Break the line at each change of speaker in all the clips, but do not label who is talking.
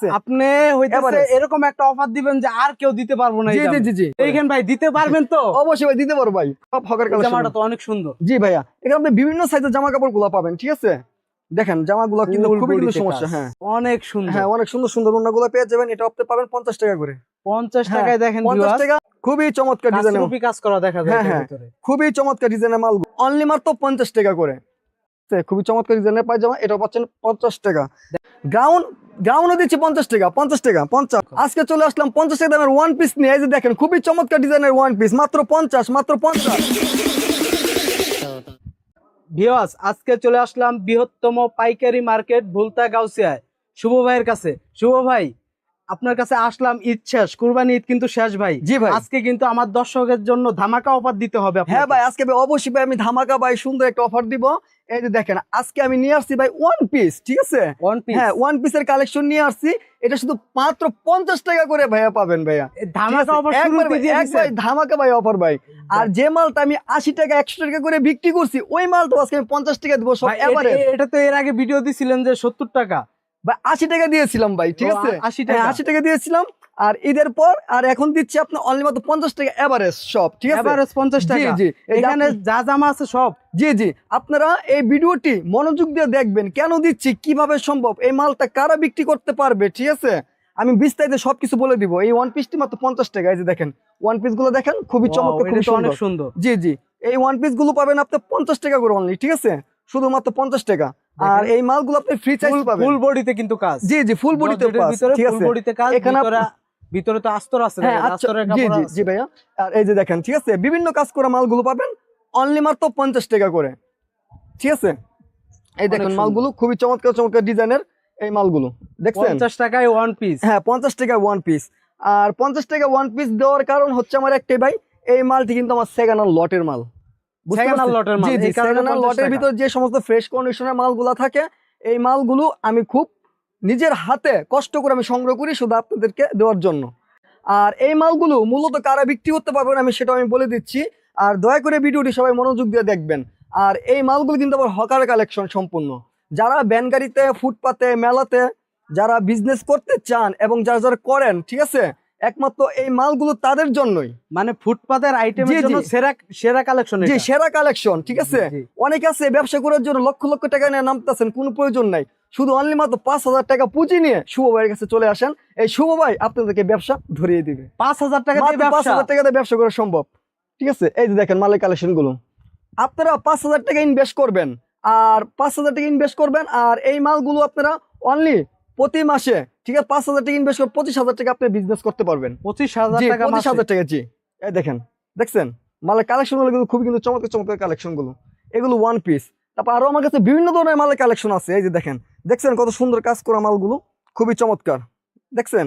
আপনি হইতেছে। এরকম একটা অফার দিবেন যে আর কেউ দিতে পারব না
জি জি জি
এইখান ভাই দিতে পারবেন তো?
অবশ্যই ভাই দিতে পারো ভাই। সব হকার কালেকশন।
জামাটা তো অনেক সুন্দর।
জি ভাইয়া এখানে আপনি বিভিন্ন সাইজের জামা কাপড়গুলো পাবেন ঠিক আছে? দেখেন জামাগুলো কিন্তু খুবই কিন্তু সমস্যা হ্যাঁ।
অনেক সুন্দর।
হ্যাঁ অনেক সুন্দর সুন্দর ওনাগুলো পেয়ে যাবেন। এটা আপনি পাবেন পঞ্চাশ টাকা করে।
পঞ্চাশ
হ্যাঁ,
টাকায় দেখেন
পঞ্চাশ
viewers,
টাকা খুবই চমৎকার ডিজাইনের
কাজ করা দেখা যায়
হ্যাঁ, হ্যাঁ।
ভিতরে।
খুবই চমৎকার ডিজাইনের মাল। অনলি মাত্র পঞ্চাশ টাকা করে। খুবই চমৎকার ডিজাইনের পায়জামা এটা পাচ্ছেন পঞ্চাশ টাকা। গ্রাউন্ড গাউনও দিচ্ছি পঞ্চাশ টাকা পঞ্চাশ টাকা পঞ্চাশ। আজকে চলে আসলাম পঞ্চাশ টাকা দামের ওয়ান পিস নিয়ে। এই যে দেখেন খুবই চমৎকার ডিজাইনের ওয়ান পিস মাত্র পঞ্চাশ মাত্র পঞ্চাশ।
ভিওয়াস আজকে চলে আসলাম বৃহত্তম পাইকারি মার্কেট ভুলতা গাউসিয়ায়। শুভ ভাইয়ের কাছে। শুভ ভাই আপনার কাছে আসলাম ঈদ শেষ কুরবানি ঈদ কিন্তু শেষ ভাই।
জি ভাই।
আজকে কিন্তু আমার দর্শকের জন্য ধামাকা অফার দিতে হবে
হ্যাঁ ভাই আজকে অবশ্যই ভাই আমি ধামাকা ভাই সুন্দর একটা অফার দিব। এই যে দেখেন আজকে আমি নিয়ে আসছি ভাই ওয়ান পিস ঠিক আছে?
ওয়ান পিস
হ্যাঁ ওয়ান পিসের কালেকশন নিয়ে আসছি। এটা শুধু মাত্র পঞ্চাশ টাকা করে ভাইয়া পাবেন ভাইয়া।
ধামাকা অফার
ভাই, ধামাকা ভাই অফার ভাই। আর যে মালটা আমি আশি টাকা একশো টাকা করে বিক্রি করছি ওই মাল তো আজকে আমি পঞ্চাশ টাকা দিব সব এবারে
এটা- এটা তো এর আগে ভিডিও দিছিলেন যে সত্তর টাকা।
ভাই আশি টাকা দিয়েছিলাম ভাই ঠিক আছে?
আশি টাকা।
হ্যাঁ, আশি টাকা দিয়েছিলাম। আর ঈদের পর আর এখন দিচ্ছি আপনার অনলি মাত্র পঞ্চাশ টাকা এভারেজ সব ঠিক আছে?
এভারেজ পঞ্চাশ টাকা।
জি
এখানে যা জামা আছে সব।
জি জি আপনারা এই ভিডিওটি মনোযোগ দিয়ে দেখবেন কেন দিচ্ছি কীভাবে সম্ভব এই মালটা কারা বিক্রি করতে পারবে ঠিক আছে? আমি বিস্তারিত সবকিছু বলে দিব। এই ওয়ান পিসটি মাত্র পঞ্চাশ টাকা এই যে দেখেন ওয়ান পিসগুলো দেখেন খুবই চমৎকার খুবই
অনেক
সুন্দর।
সুন্দর।
জি জি এই ওয়ান পিসগুলো পাবেন আপনি পঞ্চাশ টাকা করে অনলি ঠিক আছে? শুধুমাত্র পঞ্চাশ টাকা। আর এই মালগুলো আপনি ফ্রি চাইজ পাবেন।
ফুল বডিতে কিন্তু কাজ।
জি জি ফুল বডিতে
ভিতরে
ঠিক
ফুল বডিতে কাজ
এখানে
ভিতরে তো আস্তর আছে
হ্যাঁ আচ্ছা
আস্তরের কাপড়
জি
আছে।
জি ভাইয়া। আর এই যে দেখেন ঠিক আছে? বিভিন্ন কাজ করা মালগুলো পাবেন। অনলি মাত্র পঞ্চাশ টাকা করে। ঠিক আছে? এই দেখুন। মালগুলো খুবই চমৎকার চমৎকার ডিজাইনের এই মালগুলো। দেখছেন?
পঞ্চাশ টাকায় ওয়ান পিস
হ্যাঁ পঞ্চাশ টাকা ওয়ান পিস আর পঞ্চাশ টাকা ওয়ান পিস দেওয়ার কারণ হচ্ছে আমার একটাই ভাই এই মালটি কিন্তু আমার সেকেন্ড লটের মাল।
লটের মাল,
জি জি
এই কারণে
সেকেন্ড হ্যান্ড
50
লটের
টাকা।
ভিতর যে সমস্ত ফ্রেশ কন্ডিশনের মালগুলো থাকে এই মালগুলো আমি খুব নিজের হাতে কষ্ট করে আমি সংগ্রহ করি শুধু আপনাদেরকে দেওয়ার জন্য। আর এই মালগুলো মূলত কারা বিক্রি করতে পারবেন আমি সেটা আমি বলে দিচ্ছি। আর দয়া করে ভিডিওটি সবাই মনোযোগ দিয়ে দেখবেন। আর এই মালগুলো কিন্তু আবার হকার কালেকশন সম্পূর্ণ। যারা ব্যান গাড়িতে ফুটপাতে মেলাতে যারা বিজনেস করতে চান এবং যারা যারা করেন ঠিক আছে? একমাত্র এই মালগুলো তাদের জন্যই।
মানে ফুটপাতের আইটেমের
জি, জি।
জন্য সেরা সেরা কালেকশন
যে সেরা কালেকশন ঠিক আছে? অনেক আছে ব্যবসা করার জন্য লক্ষ লক্ষ টাকা নিয়ে নামতেছেন কোনো প্রয়োজন নাই। শুধু অনলি মাত্র পাঁচ হাজার টাকা পুঁজি নিয়ে শুভ ভাইয়ের কাছে চলে আসেন। এই শুভ ভাই আপনাদেরকে ব্যবসা ধরিয়ে দিবে।
পাঁচ হাজার টাকা
পাঁচ হাজার টাকাতে ব্যবসা করা সম্ভব। ঠিক আছে? এই যে দেখেন মালের কালেকশনগুলো আপনারা পাঁচ হাজার টাকা ইনভেস্ট করবেন। আর পাঁচ হাজার টাকা ইনভেস্ট করবেন আর এই মালগুলো আপনারা অনলি প্রতি মাসে ঠিক আছে পাঁচ হাজার টাকা ইনভেস্ট করে পঁচিশ হাজার টাকা আপনি বিজনেস করতে পারবেন।
পঁচিশ হাজার টাকা
পঁচিশ হাজার টাকা জি। এই দেখেন দেখছেন? মালের কালেকশনগুলো কিন্তু খুবই কিন্তু চমৎকার চমৎকার কালেকশনগুলো। এগুলো ওয়ান পিস তারপর আরও আমার কাছে বিভিন্ন ধরনের মালের কালেকশন আছে এই যে দেখেন। দেখছেন কত সুন্দর কাজ করা মালগুলো? খুবই চমৎকার। দেখছেন?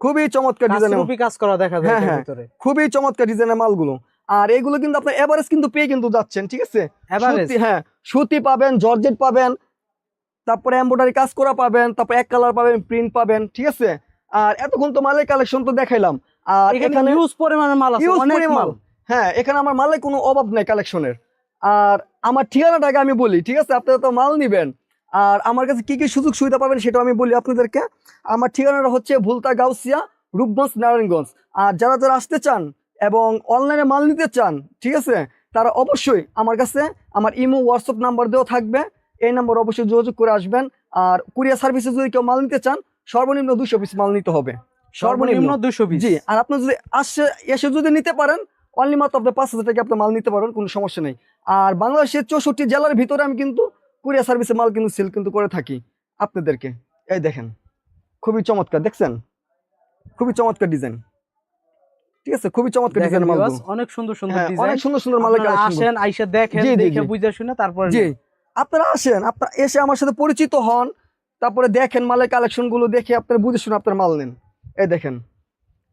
খুবই চমৎকার ডিজাইনের
কাজ করা দেখা যায়
হ্যাঁ, হ্যাঁ। খুবই চমৎকার ডিজাইনের মালগুলো। আর এগুলো কিন্তু আপনার এভারেজ কিন্তু পেয়ে কিন্তু যাচ্ছেন ঠিক আছে? হ্যাঁ সুতি পাবেন জর্জেট পাবেন তারপরে এমব্রয়ডারি কাজ করা পাবেন তারপর এক কালার পাবেন প্রিন্ট পাবেন ঠিক আছে? আর এতক্ষণ তো মালের কালেকশন তো দেখাইলাম। আর
এখানে ইউজ পরিমাণে মাল আছে অনেক মাল।
হ্যাঁ এখানে আমার মালের কোনো অভাব নেই কালেকশনের আর আমার ঠিকানাটাকে আমি বলি ঠিক আছে? আপনারা তো মাল নিবেন। আর আমার কাছে কি কি সুযোগ সুবিধা পাবেন সেটাও আমি বলি আপনাদেরকে। আমার ঠিকানাটা হচ্ছে ভুলতা গাউসিয়া রূপগঞ্জ নারায়ণগঞ্জ। আর যারা যারা আসতে চান এবং অনলাইনে মাল নিতে চান ঠিক আছে? তারা অবশ্যই আমার কাছে আমার ইমো হোয়াটসঅ্যাপ নাম্বার দেওয়া থাকবে। এই নাম্বার অবশ্যই যোগাযোগ করে আসবেন। আর কুরিয়ার সার্ভিসে যদি কেউ মাল নিতে চান সর্বনিম্ন দুশো পিস মাল নিতে হবে।
সর্বনিম্ন দুশো পিস
জি আর আপনি যদি আসে এসে যদি নিতে পারেন অনলি মাত্র আপনি পাঁচ হাজার টাকা আপনি মাল নিতে পারেন কোনো সমস্যা নেই। আর বাংলাদেশের চৌষট্টি জেলার ভিতরে আমি কিন্তু কুরিয়ার সার্ভিসে মাল কিন্তু সেল কিন্তু করে থাকি আপনাদেরকে। এই দেখেন খুবই চমৎকার দেখছেন? খুবই চমৎকার ডিজাইন ঠিক আছে খুবই চমৎকার মালগুলো।
viewers, অনেক সুন্দর সুন্দর
হ্যাঁ অনেক সুন্দর সুন্দর কালেকশন
আসেন আইসা দেখেন দেখে। বুঝে শুনে তারপরে
জি। আপনারা আসেন আপনারা এসে আমার সাথে পরিচিত হন তারপরে দেখেন মালের কালেকশনগুলো দেখে আপনারা বুঝে শুনে আপনার মাল নেন। এই দেখেন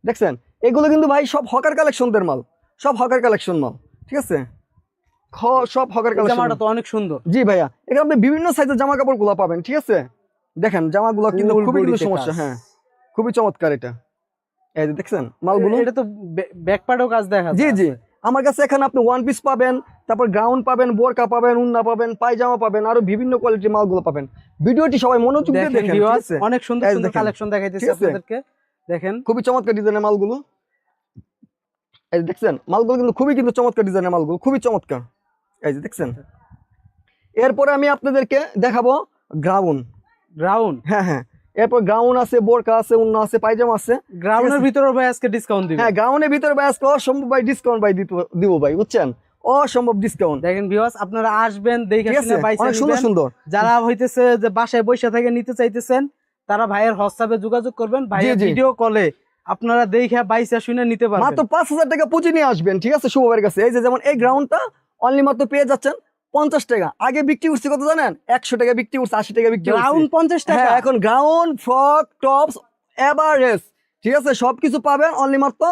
দেখছেন? এগুলো কিন্তু ভাই সব হকার কালেকশনদের মাল সব হকার কালেকশন মাল ঠিক আছে? খ- সব হকার কালেকশন
জামাটা তো অনেক সুন্দর।
জি ভাইয়া এখানে আপনি বিভিন্ন সাইজের জামা কাপড়গুলো পাবেন ঠিক আছে? দেখেন জামাগুলো কিন্তু খুবই কিন্তু সমস্যা হ্যাঁ। খুবই চমৎকার এটা। এই যে দেখছেন মালগুলো?
এটা তো ব্যাকপার্টও কাজ দেখা
জি জি। আমার কাছে এখানে আপনি ওয়ান পিস পাবেন তারপর গ্রাউন্ড পাবেন বোরকা পাবেন উন্না পাবেন পায়জামা পাবেন আরও বিভিন্ন কোয়ালিটির মালগুলো পাবেন। ভিডিওটি সবাই মনোযোগ দিয়ে
দেখেন? অনেক সুন্দর সুন্দর কালেকশন দেখাইতেছে? আপনাদেরকে। দেখেন।
খুবই চমৎকার ডিজাইনের মালগুলো। এই যে দেখছেন মালগুলো কিন্তু খুবই কিন্তু চমৎকার ডিজাইনের মালগুলো খুবই চমৎকার। এই যে দেখছেন? এরপরে আমি আপনাদেরকে দেখাবো গ্রাউন্ড
গ্রাউন্ড
হ্যাঁ হ্যাঁ। এরপর গ্রাউন্ড আছে বোরকা আছে উন্না আছে পায়জামা আছে।
গ্রাউন্ডের ভিতরে ভাই আজকে ডিসকাউন্ট দিবেন
হ্যাঁ গ্রাউন্ডের ভিতরে ভাই আজকে অসম্ভব ভাই ডিসকাউন্ট ভাই দিব ভাই বুঝছেন? অসম্ভব ডিসকাউন্ট
দেখেন ভিউয়ার্স আপনারা আসবেন দেখে
অনেক সুন্দর সুন্দর।
যারা হইতেছে যে বাসায় বসে থেকে নিতে চাইতেছেন তারা ভাইয়ের হোয়াটসঅ্যাপে যোগাযোগ করবেন ভাইয়ের
জি।
ভিডিও কলে আপনারা দেখে বাইসা শুনে নিতে পারবেন।
মাত্র পাঁচ হাজার টাকা পুঁজি নিয়ে আসবেন ঠিক আছে? শুভ ভাইয়ের কাছে। এই যে যেমন এই গ্রাউন্ডটা অনলি মাত্র পেয়ে যাচ্ছেন পঞ্চাশ টাকা। আগে বিক্রি করছে কত জানেন? একশো টাকা বিক্রি করছে আশি টাকা বিক্রি
গ্রাউন্ড পঞ্চাশ টাকা?
হ্যাঁ এখন গ্রাউন্ড ফ্রক টপস এভারেস্ট ঠিক আছে? সবকিছু পাবেন অনলি মাত্র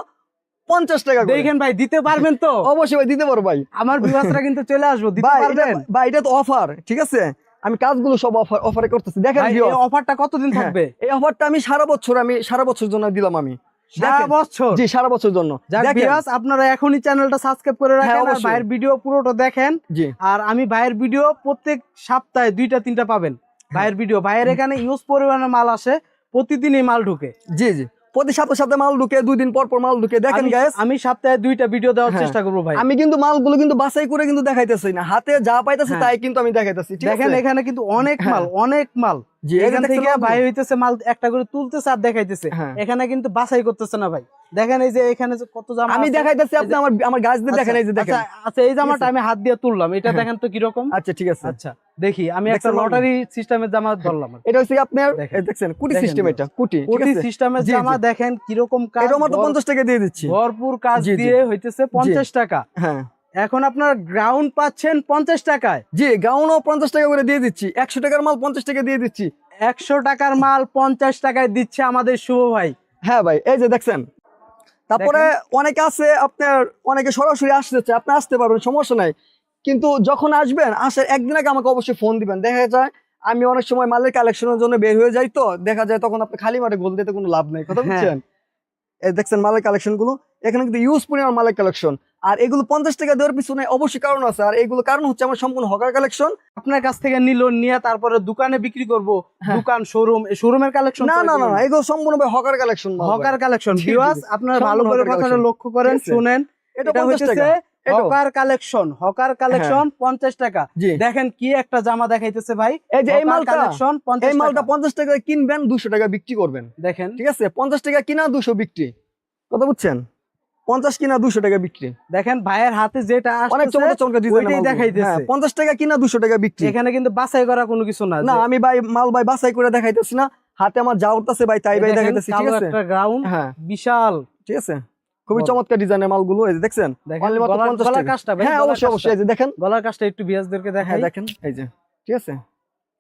পঞ্চাশ টাকা
দেখেন ভাই দিতে পারবেন তো?
অবশ্যই ভাই দিতে পারো ভাই।
আমার ভিউয়ার্সরা কিন্তু চলে আসব দিতে পারবেন?
ভাই এটা তো অফার ঠিক আছে? আমি কাজগুলো সব অফার অফারে করতেছি। দেখেন
অফারটা কতদিন
হ্যাঁ,
থাকবে?
এই অফারটা আমি সারা বছর আমি সারা বছর জন্য দিলাম আমি।
সারা বছর?
জি সারা বছর জন্য।
যাক
দেখেন।
আপনারা এখনই চ্যানেলটা সাবস্ক্রাইব করে
হ্যাঁ,
রাখেন আর ভাইয়ের ভিডিও পুরোটা দেখেন। আর আমি ভাইয়ের ভিডিও প্রত্যেক সপ্তাহে দুইটা তিনটা পাবেন। ভাইয়ের ভিডিও ভাইয়ের এখানে ইউজ পরিমাণে মাল আসে প্রতিদিনই মাল ঢুকে।
জি জি। প্রতি সপ্তাহে মাল ঢুকে দুই দিন পর পর মাল ঢুকে। দেখেন গ্যাস
আমি সপ্তাহে দুইটা ভিডিও দেওয়ার
হ্যাঁ।
চেষ্টা করব ভাই।
আমি কিন্তু মালগুলো কিন্তু বাছাই করে কিন্তু দেখাইতেছি না। হাতে যা পাইতেছি
হ্যাঁ।
তাই কিন্তু আমি দেখাইতেছি
দেখেন এখানে কিন্তু অনেক
হ্যাঁ।
মাল অনেক মাল।
জি এই যে
এখান থেকে ভাই হইতেছে মাল একটা করে তুলতেছে আর দেখাইতেছে। এখানে কিন্তু বাছাই করতেছে না ভাই। দেখেন এই যে এখানে যে কত জামা
আমি দেখাইতেছি আপনি আমার আমার গাছ দিয়ে দেখেন এই যে দেখেন।
আচ্ছা, আচ্ছা এই জামাটা আমি হাত দিয়ে তুললাম। এটা। দেখেন তো কীরকম?
আচ্ছা ঠিক আছে।
আচ্ছা। দেখি আমি একটা লটারি সিস্টেমের জামা ধরলাম
এটা হচ্ছে আপনার দেখছেন কুটি সিস্টেম এটা কুটি
কোটি সিস্টেমের জামা। দেখেন কীরকম কাজ ভর-
পঞ্চাশ টাকা দিয়ে দিচ্ছি।
ভরপুর কাজ। দিয়ে হইতেছে পঞ্চাশ টাকা।
হ্যাঁ।
এখন আপনার গ্রাউন্ড পাচ্ছেন পঞ্চাশ টাকায়।
জি পঞ্চাশ টাকা করে দিয়ে দিচ্ছি। একশো টাকার মাল পঞ্চাশ টাকা দিয়ে দিচ্ছি।
একশো টাকার মাল পঞ্চাশ টাকায় দিচ্ছে আমাদের শুভ ভাই।
হ্যাঁ ভাই এই যে দেখছেন। তারপরে অনেকে আছে আপনার অনেকে সরাসরি আসতে আপনি আসতে পারবেন সমস্যা নাই। কিন্তু যখন আসবেন আসার একদিন আগে আমাকে অবশ্যই ফোন দিবেন। দেখা যায় আমি অনেক সময় মালের কালেকশনের জন্য বের হয়ে যাই তো দেখা যায় তখন আপনি খালি মাঠে গোল দিতে কোনো লাভ নেই। কথা
হ্যাঁ।
বুঝছেন? দেখছেন মালের কালেকশনগুলো এখানে কিন্তু ইউজ পরিমাণ মালের কালেকশন আর এগুলো পঞ্চাশ টাকা দেওয়ার পিছনে অবশ্যই কারণ আছে। আর এগুলো কারণ হচ্ছে আমার সম্পূর্ণ হকার কালেকশন
আপনার কাছ থেকে নিল নিয়ে তারপরে দোকানে বিক্রি করব।
হ্যাঁ।
দোকান শোরুম শোরুমের কালেকশন
না না না এগুলো সম্পূর্ণ hawker collection
hawker collection viewers আপনারা ভালো করে কথাটা লক্ষ্য করেন শুনেন।
এটা
এটা হকার কালেকশন হকার কালেকশন পঞ্চাশ টাকা। দেখেন কি একটা জামা দেখাইতেছে ভাই।
এই যে এই মালটা
কালেকশন
এই মালটা
টাকা।
কিনবেন দুশো টাকা বিক্রি করবেন।
দেখেন।
ঠিক আছে? পঞ্চাশ টাকা কিনা দুশো বিক্রি। কথা বুঝছেন? পঞ্চাশ কিনা দুশো টাকা বিক্রি।
দেখেন ভাইয়ের হাতে যেটা
অনেক চমৎকার চমৎকার ডিজাইন
ওইটাই দেখাইতেছে।
পঞ্চাশ টাকা কিনা দুশো টাকা বিক্রি।
এখানে কিন্তু বাছাই করা কোনো কিছু না
না আমি ভাই মাল ভাই বাছাই করে দেখাইতেছি না। হাতে আমার যা উঠতেছে ভাই তাই ভাই দেখাইতেছি ঠিক আছে?
একটা গ্রাউন্ড
হ্যাঁ।
বিশাল।
ঠিক আছে? খুবই। চমৎকার ডিজাইনের মালগুলো এই যে দেখছেন?
দেখেন
Only মাত্র
গলার
50
গলার
টাকা।
কাজটা ভাই
হ্যাঁ অবশ্যই অবশ্যই এই যে দেখেন।
গলার কাজটা একটু বিয়াসদেরকে
হ্যাঁ
দেখাই।
দেখেন এই যে ঠিক আছে?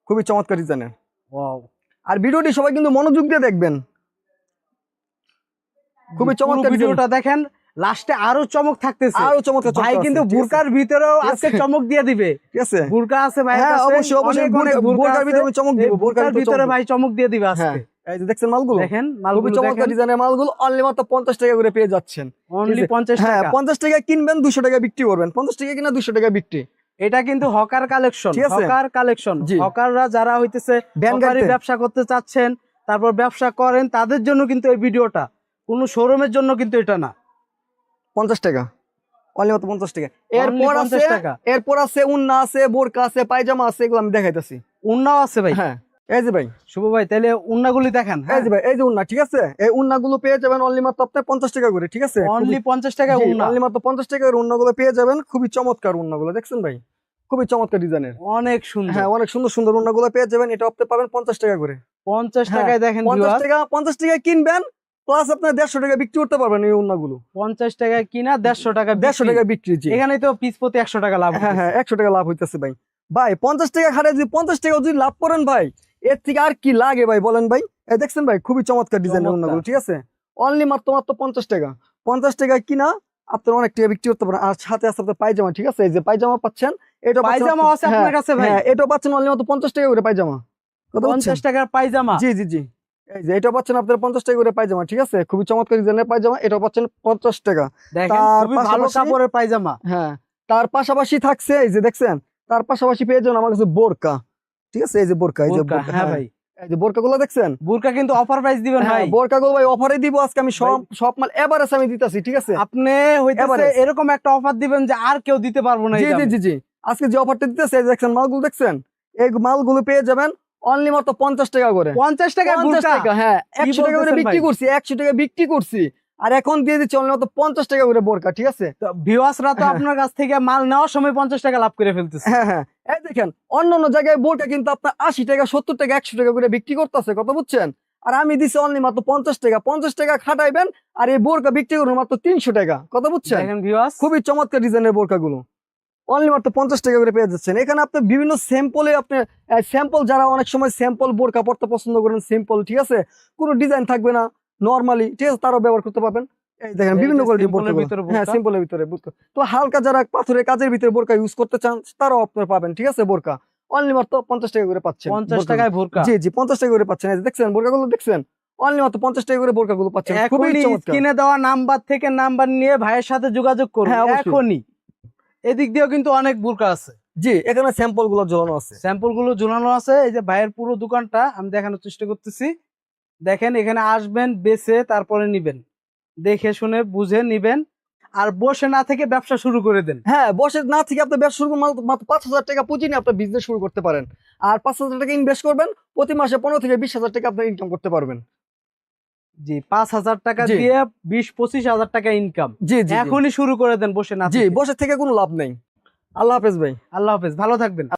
খুবই চমৎকার ডিজাইনের
ওয়াও।
আর ভিডিওটি সবাই কিন্তু মনোযোগ দিয়ে দেখবেন। খুবই চমৎকার
ভিডিওটা দেখেন লাস্টে আরও চমক থাকতেছে।
আরও চমৎকার
ভাই কিন্তু? বুরকার ভিতরেও আজকে
আছে।
চমক দিয়ে দিবে।
ঠিক আছে।
বুরকা আছে ভাই
হ্যাঁ অবশ্যই অবশ্যই বোরকার ভিতরে চমক দিব বোরকার
বুরকার ভিতরে ভাই চমক দিয়ে দিবে
হ্যাঁ।
আজকে।
এই যে দেখছেন মালগুলো?
দেখেন মালগুলো
চমৎকার ডিজাইনের মালগুলো অনলি মাত্র টাকা করে পেয়ে যাচ্ছেন।
অনলি। 50
হ্যাঁ
টাকা।
কিনবেন টাকা বিক্রি করবেন। পঞ্চাশ টাকা কিনা দুশো টাকা বিক্রি।
এটা কিন্তু হকার কালেকশন হকার কালেকশন। হকাররা যারা হইতেছে ব্যবসা করতে চাচ্ছেন তারপর ব্যবসা করেন তাদের জন্য কিন্তু এই ভিডিওটা। কোনো শোরুমের জন্য কিন্তু এটা না।
পঞ্চাশ টাকা। অনলি মাত্র পঞ্চাশ টাকা। এরপর আছে এরপর আছে উন্না আছে বোরকা আছে পায়জামা আছে এগুলো আমি দেখাইতেছি।
উন্নাও আছে ভাই।
হ্যাঁ। এই যে ভাই।
শুভ ভাই তাহলে উন্নাগুলি দেখেন
এই যে ভাই এই যে উন্না ঠিক আছে? এই উন্না গুলো পেয়ে যাবেন অনলি মাত্র আপনার পঞ্চাশ টাকা করে ঠিক আছে?
অনলি পঞ্চাশ টাকা উন্না।
অনলি মাত্র পঞ্চাশ টাকা করে উন্না গুলো পেয়ে যাবেন খুবই চমৎকার উন্না গুলো দেখছেন ভাই? খুবই চমৎকার ডিজাইনের।
অনেক সুন্দর।
হ্যাঁ অনেক সুন্দর সুন্দর উন্না গুলো পেয়ে যাবেন এটা আপনি পাবেন পঞ্চাশ টাকা করে।
পঞ্চাশ
হ্যাঁ,
টাকায় দেখেন
পঞ্চাশ টাকা পঞ্চাশ টাকা কিনবেন প্লাস আপনার দেড়শো টাকা বিক্রি করতে পারবেন এই উন্নাগুলো।
পঞ্চাশ টাকায় কিনা দেড়শো টাকা
দেড়শো টাকা বিক্রি
এখানে তো পিস প্রতি একশো টাকা লাভ
হ্যাঁ হ্যাঁ একশো টাকা লাভ হইতেছে ভাই। ভাই পঞ্চাশ টাকা খাটে যদি পঞ্চাশ টাকা যদি লাভ করেন ভাই এর থেকে আর কি লাগে ভাই বলেন ভাই? দেখছেন ভাই খুবই চমৎকার ডিজাইনের। ঠিক আছে? অনলি মাত্র মাত্র পঞ্চাশ টাকা। পঞ্চাশ টাকা কিনা আপনার অনেক টাকা বিক্রি করতে পারেন। আর সাথে আছে আপনার পায়জামা ঠিক আছে? এই যে পায়জামা পাচ্ছেন এটা
পায়জামা আছে আপনার কাছে ভাই।
হ্যাঁ এটাও পাচ্ছেন অনলি মাত্র পঞ্চাশ টাকা করে পায়জামা।
পঞ্চাশ টাকার পায়জামা?
জি জি জি। এই যে এটা পাচ্ছেন আপনার পঞ্চাশ টাকা করে পায়জামা ঠিক আছে? খুবই চমৎকার ডিজাইনের পায়জামা এটা পাচ্ছেন পঞ্চাশ টাকা। তার
ভালো কাপড়ের পায়জামা।
হ্যাঁ তার পাশাপাশি থাকছে এই যে দেখছেন? তার পাশাপাশি পেয়ে যাবেন আমার কাছে বোরকা। ঠিক আছে? এই যে বোরকা এই যে
বোরকা, হ্যাঁ ভাই।
এই যে বোরকা গুলো দেখছেন?
বুরকা কিন্তু অফার প্রাইস দিবেন
হ্যাঁ
ভাই।
বোরকা গুলো ভাই অফারে দিব আজকে আমি সব সব মাল এভারেজ আমি দিতেছি ঠিক আছে?
আপনি হইতেছে। এরকম একটা অফার দিবেন যে আর কেউ দিতে পারব না
জি জি জি আজকে যে অফারটা দিতেছে এই যে দেখছেন মালগুলো দেখছেন? এই মালগুলো পেয়ে যাবেন অনলি মাত্র পঞ্চাশ টাকা করে।
পঞ্চাশ টাকায়
পঞ্চাশ টাকা হ্যাঁ। একশো টাকা করে বিক্রি করছি একশো টাকা বিক্রি করছি। আর এখন দিয়ে দিচ্ছে অনলি মাত্র পঞ্চাশ টাকা করে বোরকা ঠিক আছে?
ভিউয়ার্সরা তো
হ্যাঁ।
আপনার কাছ থেকে মাল নেওয়ার সময় পঞ্চাশ টাকা লাভ করে ফেলতেছে।
হ্যাঁ হ্যাঁ। এই দেখেন অন্য অন্য জায়গায় বোরকা কিন্তু আপনার আশি টাকা সত্তর টাকা একশো টাকা করে বিক্রি করতেছে কথা বুঝছেন? আর আমি দিছি অনলি মাত্র পঞ্চাশ টাকা পঞ্চাশ টাকা খাটাইবেন আর এই বোরকা বিক্রি করুন মাত্র তিনশো টাকা কথা বুঝছেন? খুবই চমৎকার ডিজাইনের বোরকাগুলো। অনলি মাত্র পঞ্চাশ টাকা করে পেয়ে যাচ্ছেন। এখানে আপনি বিভিন্ন স্যাম্পলে আপনি স্যাম্পল যারা অনেক সময় স্যাম্পল বোরকা পড়তে পছন্দ করেন স্যাম্পল ঠিক আছে? কোনো ডিজাইন থাকবে না। নর্মালি ঠিক আছে তারাও ব্যবহার করতে পারবেন। এই দেখেন বিভিন্ন কোয়ালিটির
ভিতরে
হ্যাঁ সিম্পলের ভিতরে বোরকা। তো হালকা যারা পাথরের কাজের ভিতরে বোরকা ইউজ করতে চান তারাও আপনারা পাবেন ঠিক আছে বোরকা। অনলি মাত্র পঞ্চাশ টাকা করে পাচ্ছেন
পঞ্চাশ
বোরকাগুলো।
টাকায় ভুরকা
জি জি পঞ্চাশ টাকা করে পাচ্ছেন। দেখছেন বোরকাগুলো দেখছেন? অনলি মাত্র পঞ্চাশ টাকা করে বোরকাগুলো পাচ্ছেন।
এখনই
চমৎকার।
দেওয়া নাম্বার থেকে নাম্বার নিয়ে ভাইয়ের সাথে যোগাযোগ করুন।
হ্যাঁ,
এখনই। এদিক দিয়েও কিন্তু অনেক বুরকা আছে।
জি এখানে স্যাম্পলগুলো ঝোলানো আছে।
স্যাম্পলগুলো ঝুলানো আছে। এই যে ভাইয়ের পুরো দোকানটা আমি দেখানোর চেষ্টা করতেছি। দেখেন এখানে আসবেন বেছে তারপরে নিবেন। দেখে শুনে বুঝে নিবেন। আর বসে না থেকে ব্যবসা শুরু করে দেন।
হ্যাঁ বসে না থেকে আপনি ব্যবসা শুরু মাত্র- পাঁচ হাজার টাকা পুঁজি নিয়ে আপনার বিজনেস শুরু করতে পারেন। আর পাঁচ হাজার টাকা ইনভেস্ট করবেন প্রতি মাসে পনেরো থেকে বিশ হাজার টাকা আপনার ইনকাম করতে পারবেন।
জি পাঁচ হাজার টাকা দিয়ে বিশ পঁচিশ হাজার টাকা ইনকাম
জি।
এখনই শুরু করে দেন বসে না
জি বসে থেকে কোনো লাভ নেই। আল্লাহ হাফেজ ভাই।
আল্লাহ হাফেজ ভালো থাকবেন।